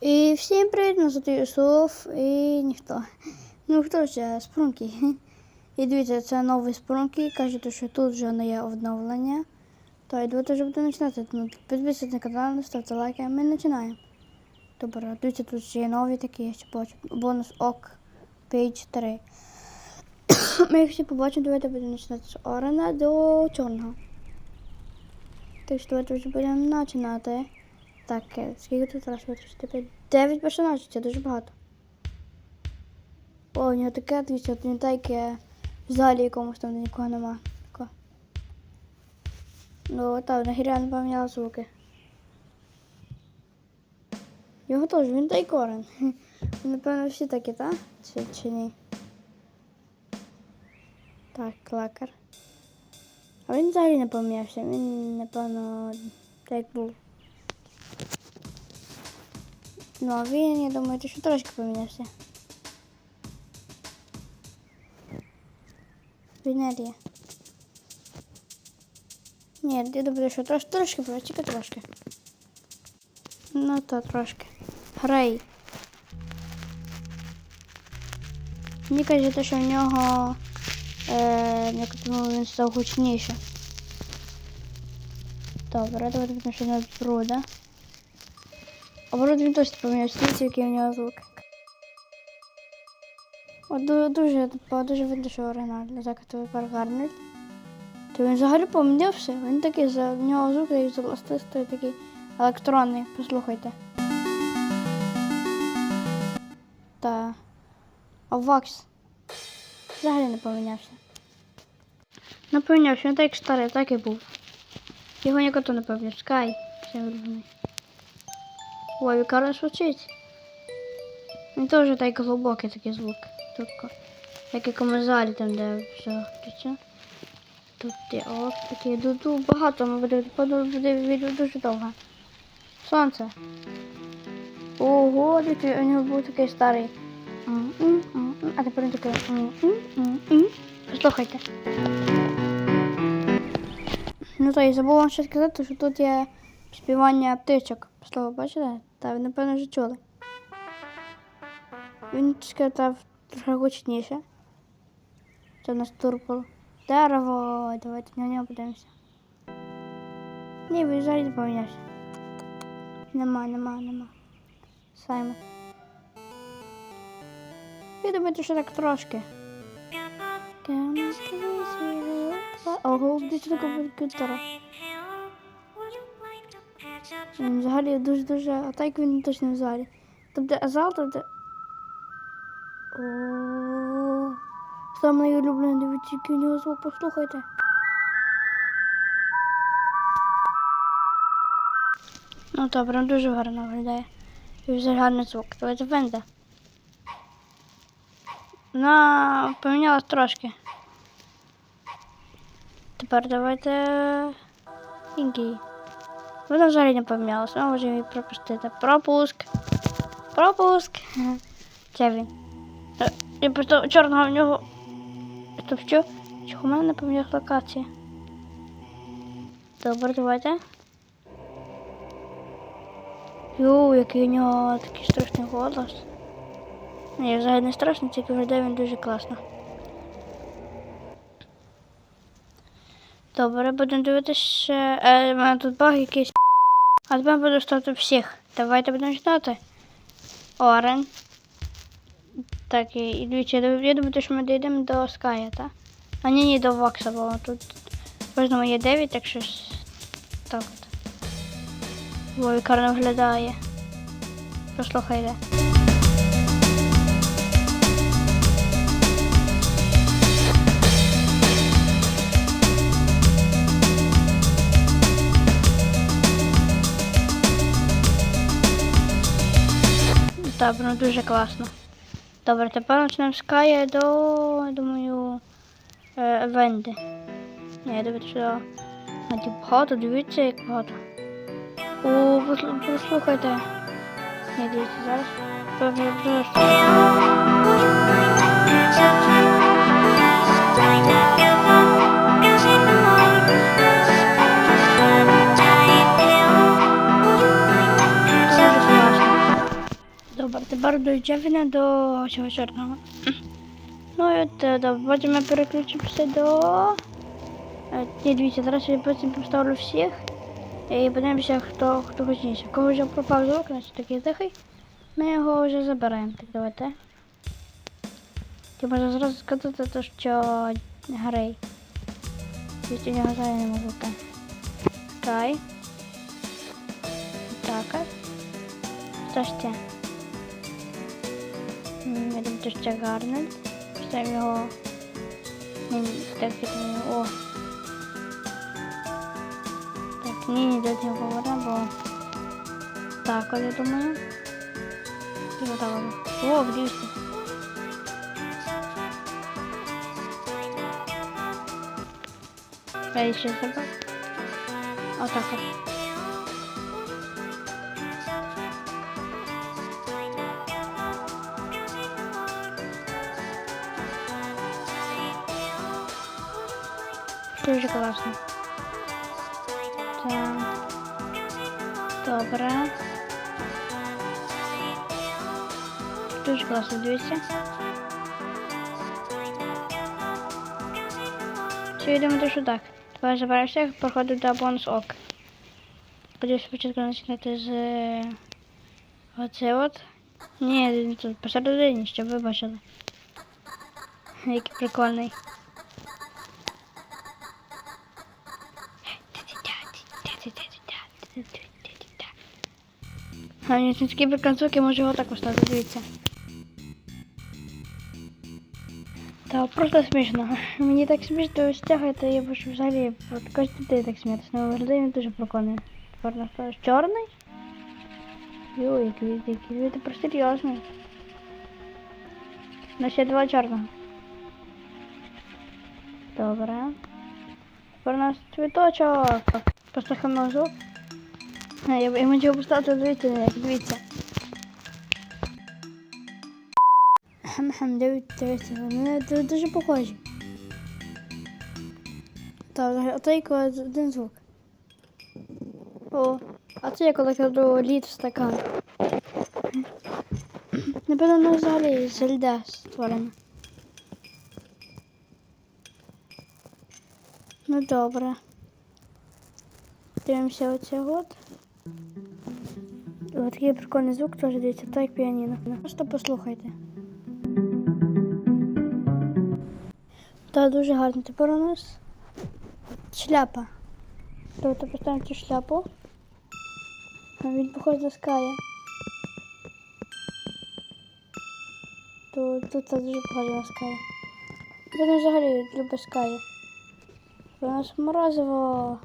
І всім привіт, мене звати Юсуф і ніхто. Ну хто ще спрунки. І дивіться, це новий спрунки. Кажуть, що тут вже не є обновлення. То і давайте вже буду починати. Ну, підписуйтесь на канал, ставте лайки, а ми починаємо. Добре, дивіться, тут ще є нові такі, я ще бачу. Бонус ок, пейдж 3. ми їх всі побачимо, давайте будемо починати з орена до чорного. Так що давайте вже будемо починати. Так, скільки тут раз витрачити? 9 персонажів, це дуже багато. О, у нього таке, дивіться, от таке в залі якомусь там нікого нема. Тако. Ну, так, на реально поміняли звуки. Його теж, він та й корен. Напевно, всі такі, так? Чи, чи ні? Так, клакер. А він взагалі не помінявся, він, напевно, так був. Ну, а він, я думаю, що трошки помінявся. Вінерія. Ні, я думаю, що трошки, трошки тільки трошки. Ну, то трошки. Грей. Мені кажеться, що в нього е, як ну, він став гучніше. Добре, давайте почнемо з бруда. А вроде він точно помінявся, дивіться, який у нього звук. От дуже, дуже видно, що оригінальний. Так, то тепер гарний. То він взагалі помінявся. Він такий, за в нього звук такий золотистий, такий електронний. Послухайте. Та. А Вакс взагалі не помінявся. Не помінявся, він так старий, так і був. Його ніхто не поміняв. Скай. Це улюблений. Ой, Вікара звучить. Він теж так глибокий такий звук. Тільки як в якомусь залі там, де все включено. Тут є ок, такі дуду багато, ми буде, відео дуже довго. Сонце. Ого, дивіться, у нього був такий старий. А тепер він такий. Послухайте. Ну то я забула вам ще сказати, що тут є співання птичок. Слово бачите? Та ви напевно вже чули. Він сказав трохи гучніше. Це нас турбо. Дерево. Давайте на нього подивимося. Ні, він взагалі помінявся. Нема, нема, нема. Саймон. Ви думаєте, що так трошки. Ого, дивіться така комп'ютера. Взагалі дуже-дуже, а так він точно в залі. Тобто азал, тобто. О, саме найулюблений, дивіться, який у нього звук, послухайте. Ну так, прям дуже гарно виглядає. І вже гарний звук. Давайте Венда. Вона помінялась трошки. Тепер давайте Інгі. Вона взагалі не помінялась, ми можемо її пропустити. Пропуск. Пропуск. Це він. Е, Я просто чорного в нього. Стоп, що? Чого в мене не помінялась локація? Добре, давайте. Йоу, який у нього такий страшний голос. Ні, взагалі не страшно, тільки виглядає він дуже класно. Добре, будемо дивитися. Е, у мене тут баг якийсь. А тепер буду стати всіх. Давайте будемо читати. Орен. Так, і, і дивіться, я думаю, що ми дійдемо до Ская, так? А ні, ні, до Вокса, бо тут кожному є 9, так що ж так от. Ой, карно виглядає. Послухайте. Так, воно дуже класно. Добре, тепер почнемо з Кая до, я думаю, е, Венди. Ні, я дивлюся, що багато, дивіться, як багато. О, послу- послухайте. Ні, дивіться, зараз. Певно, Добре, тепер до до цього чорного. Ну і от, е, добре, потім я переключимося до. Е, Ні, дивіться, зараз я потім поставлю всіх. І подивимося, хто, хто хочніше. Кого вже пропав звук, значить такий тихий. Ми його вже забираємо. Так, давайте. Ти можна зразу сказати, то, що Грей. У нього зараз не можу бути. Скай. Так. Хто ще? Думаю, ще Гарнет. Поставимо його. Так, о. Так, ні, ні, до цього говоримо, бо... Так, я думаю. І отак от. О, дивіться. А ще себе. Отак от. Дуже класно. Добре. Дуже класно, дивіться. Все, я думаю, що так. Тепер забираєшся, проходить до бонус ок. Подивись спочатку починати з е, оце от. Ні, тут посередині, щоб ви бачили. Який прикольний. А ні, це такий приконцок, я його так поставити, дивіться. Та просто смішно. Мені так смішно стягуєте, я бачу взагалі от кожен день так сміятися. Ну, виглядає він дуже прикольний. На що? Чорний? Йой, який який він тепер серйозний. На ще два чорного. Добре. Тепер у нас цвіточок. Послухаємо звук. Я, я можу поставити, дивіться, дивіться. Хем-хем, дивіться, вони дуже похожі. Так, отой один звук. О, а це я коли кладу лід в стакан. Напевно, воно взагалі з льда створено. Ну добре. Дивимося оце от. Ось такий прикольний звук теж дивіться, так як піаніно. Просто послухайте. Так, дуже гарно. Тепер у нас шляпа. Тобто поставимо цю шляпу. Він похож до ская. Тут, тут дуже похоже на ская. Він взагалі любить ская. У нас морозиво.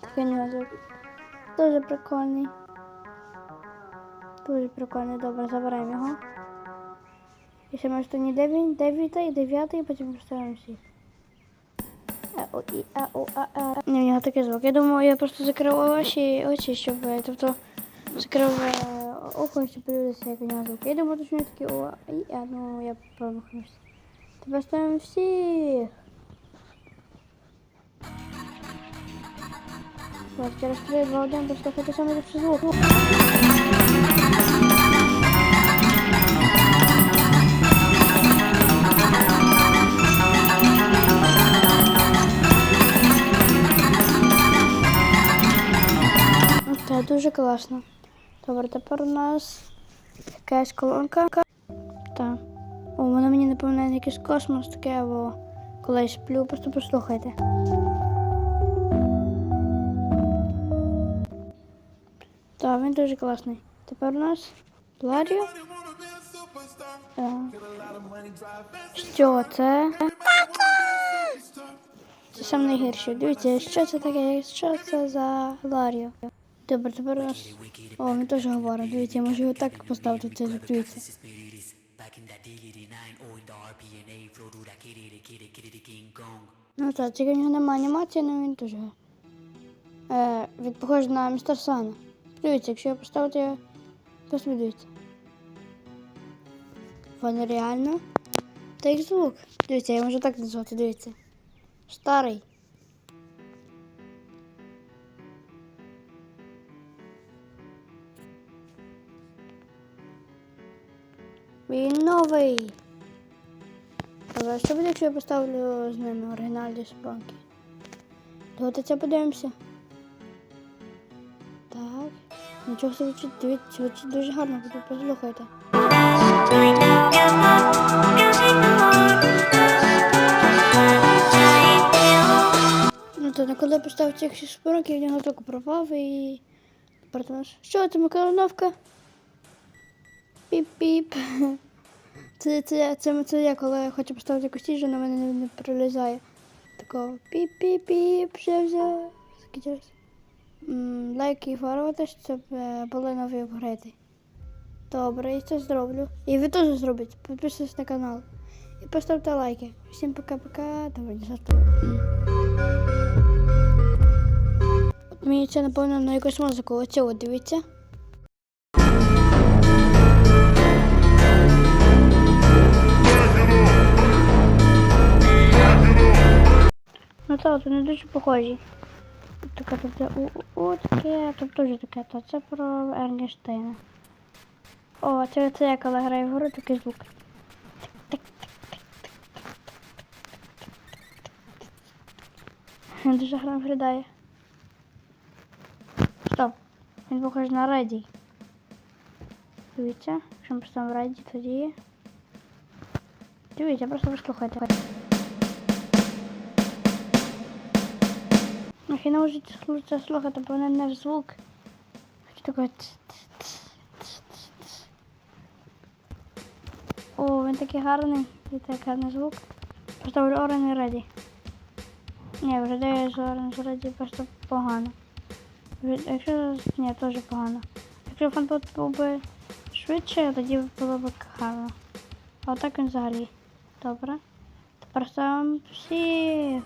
Такий. Дуже прикольний. Дуже прикольний. Добре, забираємо його. І ще ми стані 9, 9 і 9, і потім поставимо всіх. А, о, і, а, о, а, а. Ні, у нього такий звук. Я думаю, я просто закрив очі, очі щоб, е, тобто, закрив е, око, щоб подивитися, як у нього звук. Я думаю, що нього такий о, і, а, ну, я промахнувся. Тепер ставимо всіх. Ось, через 3, 2, 1, послухайте саме ліпший звук. Так, дуже класно. Добре, тепер у нас якась колонка. Так. О, вона мені напоминає якийсь космос таке, або коли я сплю, просто послухайте. Так, він дуже класний. Тепер у нас Ларіо. Так. Що це? Це саме найгірше. Дивіться, що це таке? Що це за Ларіо? Добре, тепер у нас. О, він теж говорить. Дивіться, я можу його так поставити, це дивіться. Ну так, тільки в нього немає анімації, але він теж. Е, він похожий на містер Сана. Дивіться, якщо я поставити, просто дивіться. Воно реально. Та їх звук. Дивіться, я можу так назвати, дивіться. Старий. Він новий. Але що буде, якщо я поставлю з ними оригінальні спонки? Давайте це подивимося. Нічого собі дивіться, звучить дуже гарно, буде послухайте. Ну то коли я поставив цих шість я в нього тільки пропав і. Тепер. Що це микроновка? Піп-піп. Це, це, це, це я, коли я хочу поставити якусь їжу, на мене не, не пролізає. Такого піп-піп-піп, ще взяв. Скидаюсь. М, Лайк і фарватись, щоб е, були нові апгрейди. Добре, я це зроблю. І ви теж зробите. Підписуйтесь на канал. І поставте лайки. Всім пока-пока. Жартую. От Мені це напевно на якусь музику. Оце от дивіться. Ну так, вони дуже похожі. Таке тобто у, у, у таке, то це про Ернштейна. О, це, це я коли граю в гру, такий звук. Він дуже гарно виглядає. Стоп. Він похож на Реді. Дивіться, якщо ми поставимо Реді, тоді. Дивіться, просто послухайте. Не можу це слухати, бо не наш звук. Такий. О, він такий гарний. І так гарний звук. Поставлю Orange Ready. Ні, виглядає з Orange Ready просто погано. Якщо ні, теж погано. Якщо фанбот був би швидше, тоді було б гарно. А отак він взагалі. Добре. Тепер ставимо всіх.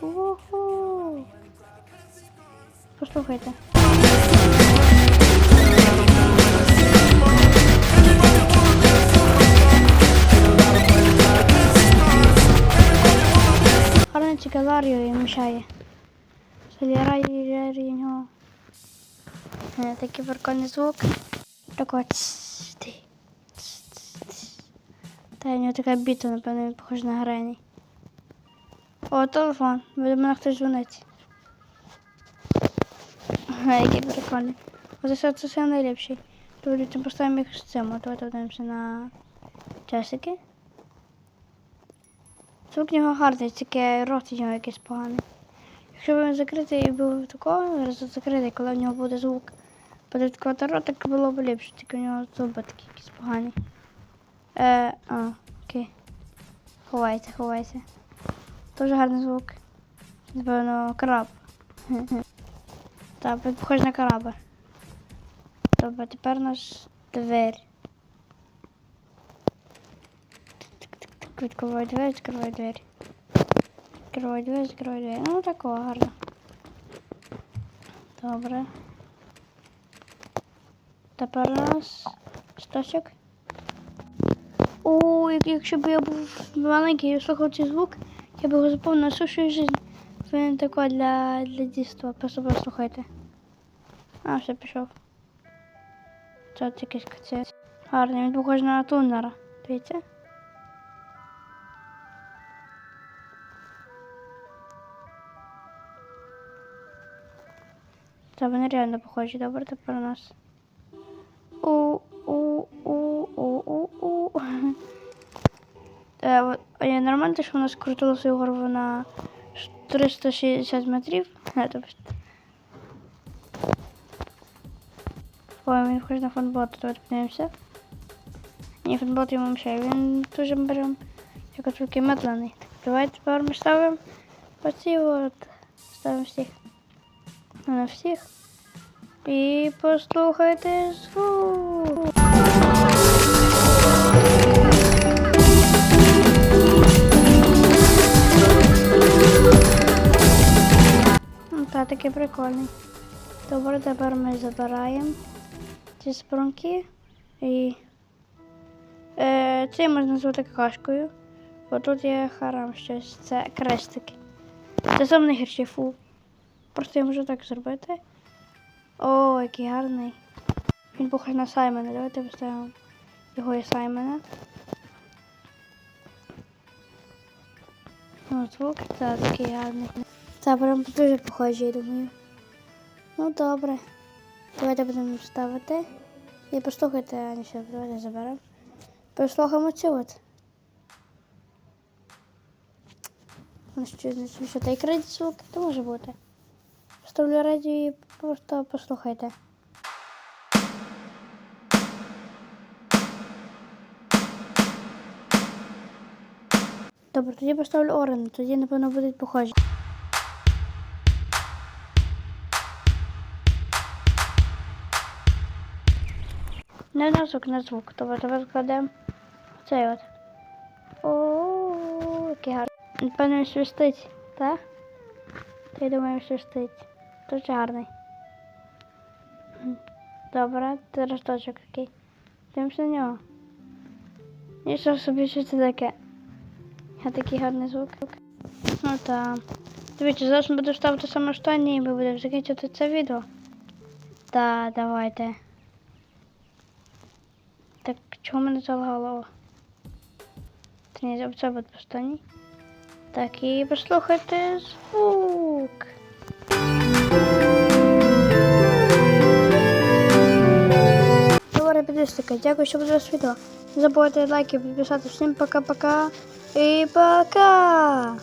Уху. Послухайте. Гарно цікаварію і мішає. Солярай нього. Е, Такий прикольний звук. Так от. Та у нього така біта, напевно, він похож на грені. О, телефон. Мене хтось дзвонить. Ага, який прикольний. Ось це, це найліпший. Давайте поставимо їх з цим. От Давайте подивимося на часики. Звук нього гарний, тільки рот у нього якийсь поганий. Якщо б він закритий і був такого, закритий, коли в нього буде звук, відкривати рот, так було б ліпше, тільки у нього зуби такі якісь погані. Е, а, окей. Ховайте, ховайте. Дуже гарний звук. Напевно, краб. Так, похож на краба. Добре, тепер у нас двері. Відкривай двері, відкривай двері. Відкривай двері, відкривай двері. Ну, такого гарно. Добре. Тепер у нас стосик. О, якщо б я був маленький і слухав цей звук, я б його запомнив на всю свою Він такий для, для дійства. Просто послухайте. А, все пішов. Це якийсь кацець. Гарний, він похож на тунера. Дивіться. Та вони реально похожі. Добре, тепер у нас. У, у, у, у, у, у. Е, нормально, те, що у нас крутило свою голову на 360 метрів. Е, тобто. Ой, він хоче на фонбот, давайте подивимося. Ні, фонбот йому мішає, він дуже берем як такий медлений. Так, давайте тепер ми ставимо оці от. Ставимо всіх. Ну, на всіх. І послухайте звук. Та такий прикольний. Добре, тепер ми забираємо ці спрунки і е, це можна звати кашкою. Бо тут є харам щось. Це крестики. Це сам найгірший фу. Просто я можу так зробити. О, який гарний. Він похож на Саймона. Давайте поставимо його і Саймона. О, звук це такий гарний. Це прям дуже похожі, я думаю. Ну, добре. Давайте будемо ставити. І послухайте, а не все, давайте заберемо. Послухаємо цю от. Ну, що, що так раді звук, то може бути. Ставлю радіо і просто послухайте. Добре, тоді поставлю Орен, тоді, напевно, будуть похожі. Не на звук, на звук. Тобто тепер складемо цей от. О, який гарний. Напевно, він свистить, так? Та я думаю, свистить. Дуже гарний. Добре, зараз точок такий. Дивимося на нього. І що собі що це таке? Я такий гарний звук. Ну так. Дивіться, зараз ми ставити саме останнє і ми будемо закінчити це відео. Так, давайте. Так, чого мене залагало? Та ні, це останній. Так, і послухайте звук. Добре, підписники, дякую, що подивилися відео. Не забувайте лайки, підписатися. Всім пока-пока і пока!